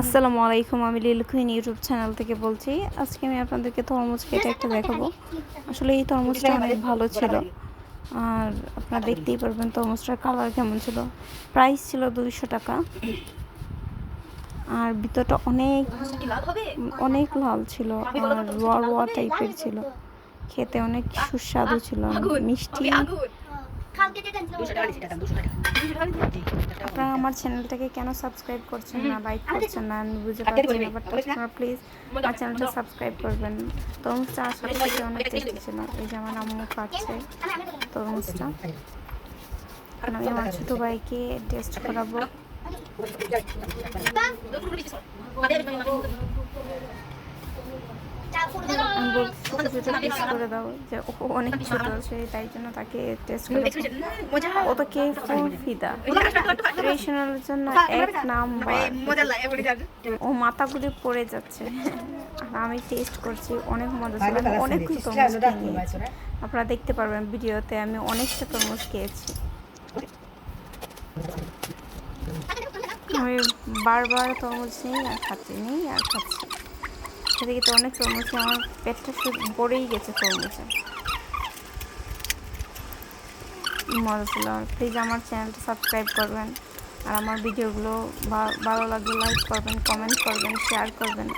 আসসালামু আলাইকুম আমি লিল কুইন ইউটিউব চ্যানেল থেকে বলছি। আজকে আমি আপনাদেরকে তরমুজ কেটে একটা দেখাবো। আসলে এই তরমুজটা অনেক ভালো ছিল। আর আপনারা দেখতেই পারবেন তরমুজটার কালার কেমন ছিল। প্রাইস ছিল দুইশো টাকা। আর ভিতরটা অনেক অনেক লাল ছিল আর রোয়া রোয়া টাইপের ছিল। খেতে অনেক সুস্বাদু ছিল মিষ্টি। আপনারা আমার চ্যানেলটাকে কেন সাবস্ক্রাইব করছেন না লাইক করছেন না আমি বুঝতে পারছি না বাট আপনারা প্লিজ আমার চ্যানেলটা সাবস্ক্রাইব করবেন তরমুজটা আসলে খেতে অনেক টেস্টি ছিল এই যে আমার আম্মু খাচ্ছে তরমুজটা আর আমি আমার ছোটো ভাইকে টেস্ট করাবো পিস করে দাও, যে ও অনেক ছোটো তাই জন্য তাকে টেস্ট ও তো কে ফিদা। জন্য এক ও মাথাগুলি পড়ে যাচ্ছে। আর আমি টেস্ট করছি, অনেক মজা ছিল। আমি অনেকগুলো তরমুজ খেয়ে নিয়েছি আপনারা দেখতে পারবেন ভিডিওতে, আমি অনেকটা তরমুজ খেয়েছি। আমি বারবার তরমুজ নেই আর খাচ্ছি, নেই আর খাচ্ছি। সেদিকে তো অনেক তরমুজ আমার পেটটা ভরেই গেছে তরমুজে মজা ছিল। প্লিজ আমার চ্যানেলটা সাবস্ক্রাইব করবেন। আর আমার ভিডিওগুলো ভালো লাগলে লাইক করবেন কমেন্ট করবেন শেয়ার করবেন।